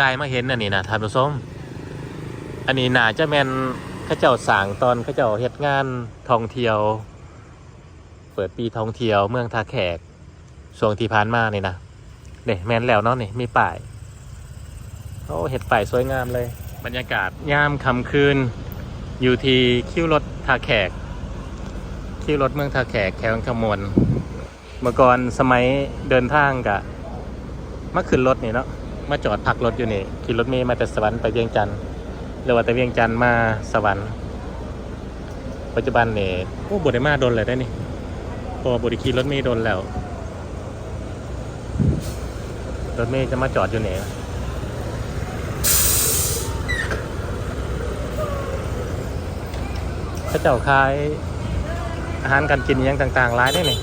กายมาเห็นอันนี้นะท่านผู้ชมอันนี้น่าจะแมนข้าเจ้าสางตอนข้าเจ้าเฮ็ดงานท่องเที่ยว เปิดปีท่องเที่ยวเมืองท่าแขกช่วงที่ผ่านมานี่นะเนี่ยแมนแล้วเนาะนี่มีป้ายโอ้เห็ดป้ายสวยงามเลย บรรยากาศยามค่ำคืน อยู่ที่คิวรถท่าแขก คิวรถเมืองท่าแขกแขวงขมวนเมื่อก่อนสมัยเดินทางกะมาขึ้นรถนี่เนาะ มาจอดพักรถอยู่นี่ขี่รถเมย์มาแต่สวรรค์ไปเวียงจันทร์หรือว่าแต่เวียงจันทร์มาสวรรค์ ปัจจุบันเนี่ยโอ้บได้มาโดนเลยได้นี่พอบริขี่รถเมย์โดนแล้ว รถเมย์จะมาจอดอยู่ไหนพระเจ้าขายอาหารการกินอิหยังต่างๆร้ายได้นี่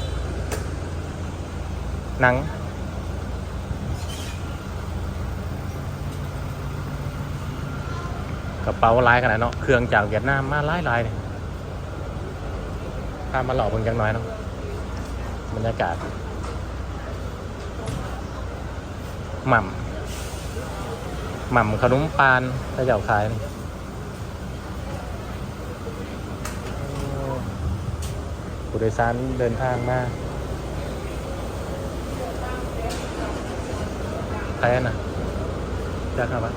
หนัง กระเป๋าลายขนาดเนาะเครื่องจากเวียดนามมาหลายลายเลยพามาหล่อเบิ่งจังน้อยเนาะบรรยากาศหม่ำหม่ำขนมปานพระเจ้าขายนี่ผู้โดยสารเดินทางมาใครอะน่ะยากครับวะ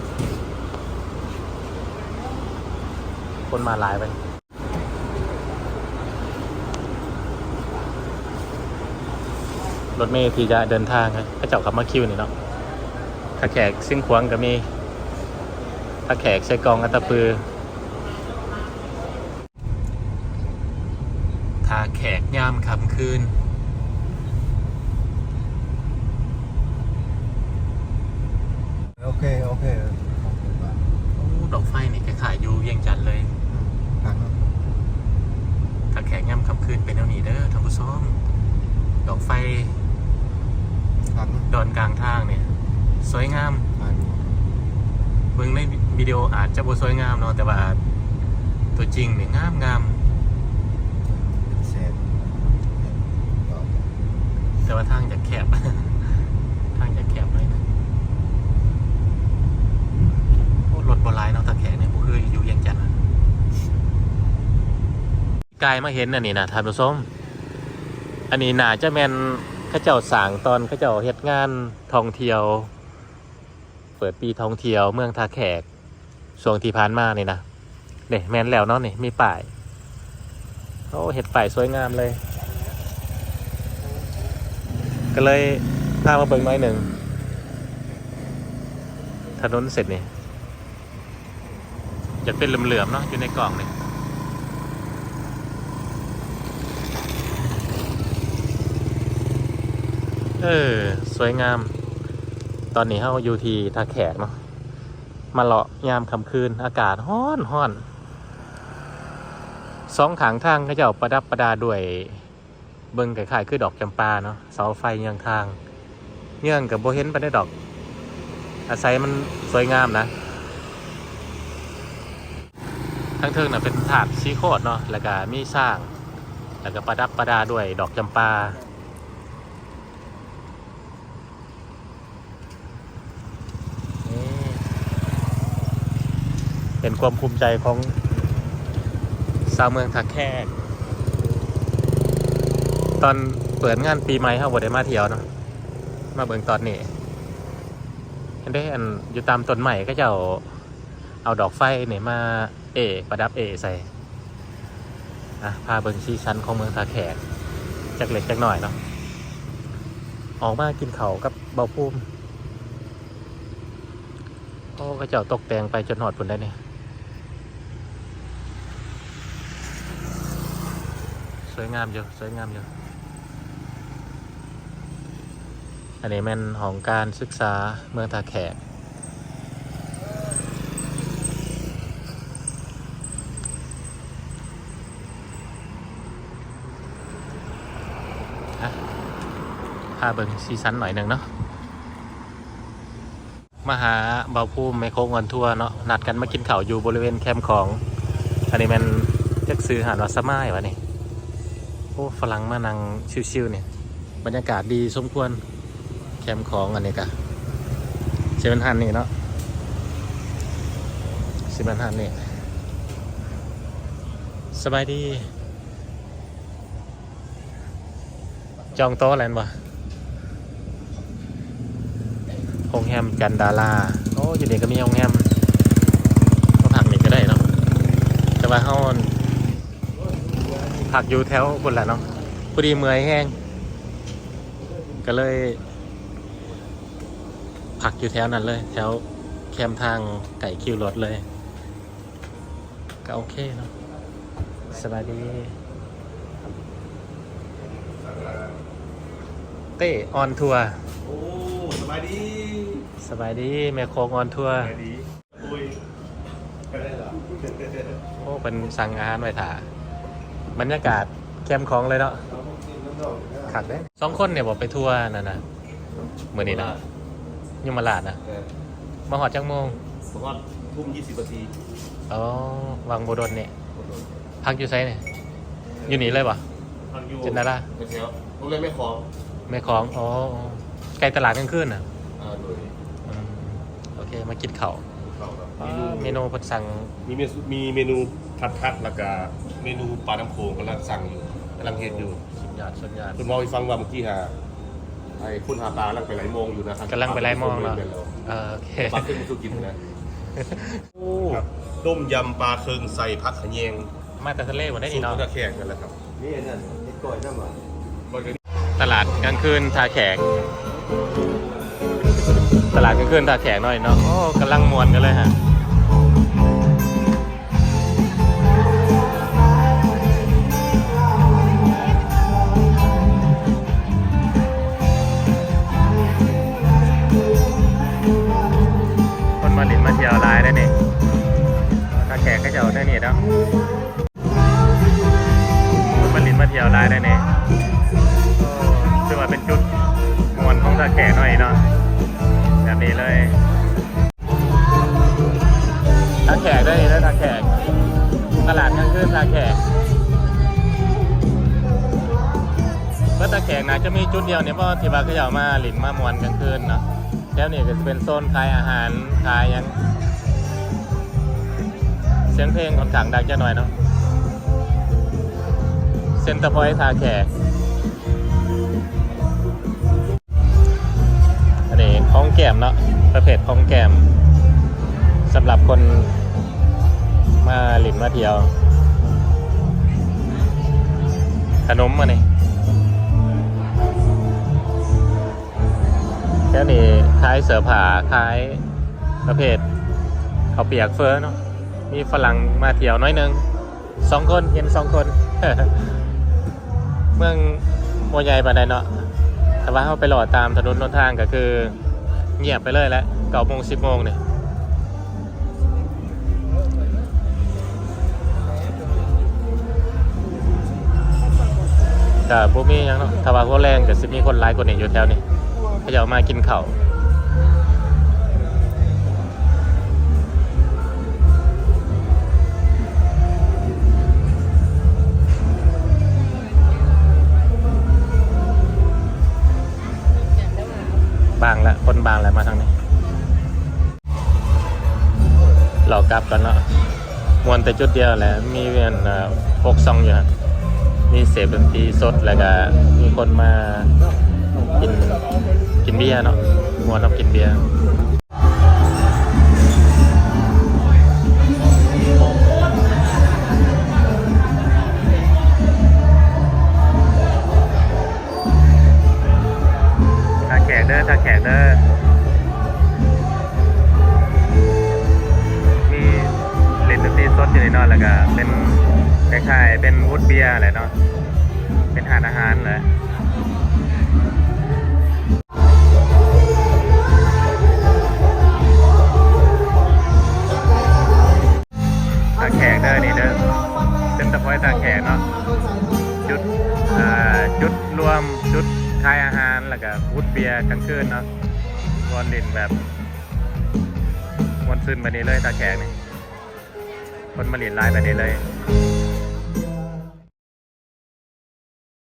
คนมาหลายไปรถเมล์ที่จะเดินทางครับเจ้าขับมาคิวนี่เนาะถ้าแขกซิ่งขวางก็มีถ้าแขกใส่กองอัตตปือถ้าแขกยามค่ำคืน โอเค โอเค โอ้ดอกไฟนี่ขายอยู่เวียงจันทน์เลย พัก ถ้าแขกย่ำค่ำคืนเป็นแนวนี้เด้อท่านผู้ชม ดอกไฟพักดอนกลางทางเนี่ย สวยงามพักเบิ่งในวิดีโออาจจะบ่สวยงามเนาะแต่ว่าตัวจริงเนี่ยงามงามเซนแต่ว่าทางจะแคบ ทางจะแคบเลยนะโอ้รถบหลายเนาะตะแขกเนี่ยบ่คืออยู่เวียังจันทน์อะกายมาเห็นอันนี้นะท่านผู้ชม อันนี้นาจะแมนข้าเจ้าสางตอนข้าเจ้าเฮ็ดงานท่องเที่ยว เปิดปีท่องเที่ยวเมืองท่าแขกช่วงที่ผ่านมานี่นะเนี่ยแมนแล้วเนาะนี่มีป้ายโอ้เห็ดป้ายสวยงามเลย ก็เลยพามาเบิ่งหน้อยหนึ่งถนนเสร็จนี่จะเป็นเหลื่อมๆเนาะอยู่ในกล่องนี่ เออ สวยงาม ตอนนี้เราอยู่ที่ท่าแขกเนาะมาเลาะยามค่ำคืนอากาศฮ้อนฮ้อนสองขางทางก็จะประดับประดาด้วยเบิ่งคล้ายๆคือดอกจำปาเนาะเสาไฟเยืองทางเยื่องกับโบเห็นไปได้ดอก อาศัยมันสวยงามนะ ทั้งเทิงน่ะเป็นถาดซีโคดเนาะแล้วก็มีสร้าง แล้วก็ประดับประดาด้วยดอกจำปา นี่ เป็นความภูมิใจของชาวเมืองทักแขกตอนเปิดงานปีใหม่เขาบได้มาเที่ยวเนาะมาเบิ่งตอนนี้เห็นได้อันอยู่ตามต้นใหม่ก็จะเอาเอาดอกไฟเนี่ยมาเอ ประดับเอใส่อะพาเบิ่งซีชั้นของเมืองทาแขกจากเล็กจากหน่อยเนาะออกมากินเขากับเบาภูมิโอ้ก็จ้าตกแต่งไปจนหอดผลได้เนี่ย สวยงามอยู่สวยงามอยู่ อันนี้เป็นของการศึกษาเมืองตาแขกพาเบิงซีซันหน่อยหนึ่งเนาะมหาเบาภูมิไมโครเงินทัวเนาะนัดกันมากินข้าวอยู่บริเวณแคมป์ของ อันนี้มันจักซื้อหาดวัสมาย วะนี่ อ้ฝรั่งมานั่งชิวๆเนี่ย บรรยากาศดีสมควร แคมของอันนี้กะเชฟนฮันนี่เนาะสิบันทันนี่ สบายดี จองโต๊ะอะไรบ่โรงแรมจันดาราโอ้อยู่นี่ก็มีโรงแรมก็พักนี่ก็ได้เนาะแต่ว่าเขา พักอยู่แถวบนแหละเนาะพอดีเมื่อยแห้ง ก็เลยพักอยู่แถวนั้นเลย แถวแคมป์ทางไก่คิวรถเลย ก็โอเคเนาะสบายดี เต้ออนทัวร์โอ้สบายดี สบายดีแม่โคงออนทัวร์สบายดีอุ้ยไปได้เหรอโอ้เป็นสั่งอาหารไว้ถ่า บรรยากาศแคมป์ของเลยเนาะขัดเลยสองคนเนี่ยบอกไปทัวร์นั่นนะเมื่อนี้นะยมราชนะมาหอดจังโมงผมว่าทุ่มยี่สิบนาทีอ๋อวังโบดนเนี่ยพักอยู่ไซเนี่ยอยู่นี่เลยปะทางยูจินดาราไปแถวโรงเรียนแม่คลองแม่ของอ๋อไกลตลาดกลางคืนน่ะอ่าโดยอืมโอเคมากินข้าวเขาครับอ่าเมนูเพิ่นสั่งมีเมนูมีเมนูผัดผัดแล้วก็เมนูปลาน้ำโขงกำลังสั่งอยู่กำลังเห็นอยู่สุดยอดสุดยอดคุณมองอีกฟังว่าเมื่อกี้หาไอ้คุณหาปลากำลังไปไหลมองอยู่นะครับกำลังไปไล่มองเนาะเนาะเออโอเค ปลาขึ้นมาสู้กินนะโอ้ต้มยำปลาเคืองใส่ผักขะแยงมาแต่ทะเลหมดได้สูนี่ตรเนาะตะแขกนั่นแหละครับนี่นั่นนี่ก่อยน้ำมันมันก็ตลาดกลางคืนทาแขก ตลาดกลางคืนทาแขกหน่อยเนาะ โอ้กำลังมวนกันเลยฮะ คืนตาแขกเมื่อตาแขกนะจะมีจุดเดียวเนี่ยเพราะที่ว่าเขาจะเอามาหลินมามวนกลางคืนเนาะแล้วนี่ก็จะเป็นโซนขายอาหารขายยังเสียงเพลงค่อนข้างดังจะหน่อยเนาะเซ็นเตอร์พอยต์ทาแขกอันนี้ของแก้มเนาะประเภทของแก้มสำหรับคนมาหลินมาเที่ยว ขนมมาเนี่แค่นี้คล้ายเสือผ่าคล้ายประเภทเขาเปียกเฟอเนาะมีฝรั่งมาเที่ยวน้อยหนึงสองคนเห็นสองคน เมืองโมใหญ่ปานใดเนาะแต่ว่าเขาไปหลอดตามถนนหนทางก็คือ เงียบไปเลยแหละเก้าโมงสิบโมงเนี่ย แต่พวกมีหยังเนาะถ้าว่าพวกแรงก็สิมีคนหลายคนนี่อยู่แถวนี้เขาจะเอามากินข้าวบางละคนบางละมาทางนี้หลอกกลับกันเนาะมวนแต่จุดเดียวแหละมีเวียนพกซองอยู่ฮะ มีเสพดนตรีสดแล้วก็มีคนมากินกินเบียร์เนาะมวนเอากินเบียร์ถ้าแขกเด้อถ้าแขกเด้อมีเล่นดนตรีสดอยู่ในนอนแล้วก็เป็น คล้ายๆเป็นวูดเบียร์อะไรเนาะ เป็นหาดอาหารเลยตาแขกเด้อนี่เด้อเป็นตะพอยตาแขกเนาะ จุดอ่าจุดรวมจุดขายอาหารแล้วก็วูดเบียร์กลางคืนเนาะวอนลินแบบมวนซึนมานี้เลยตาแขกนี่คนมาเหลินลายไปนี้เลย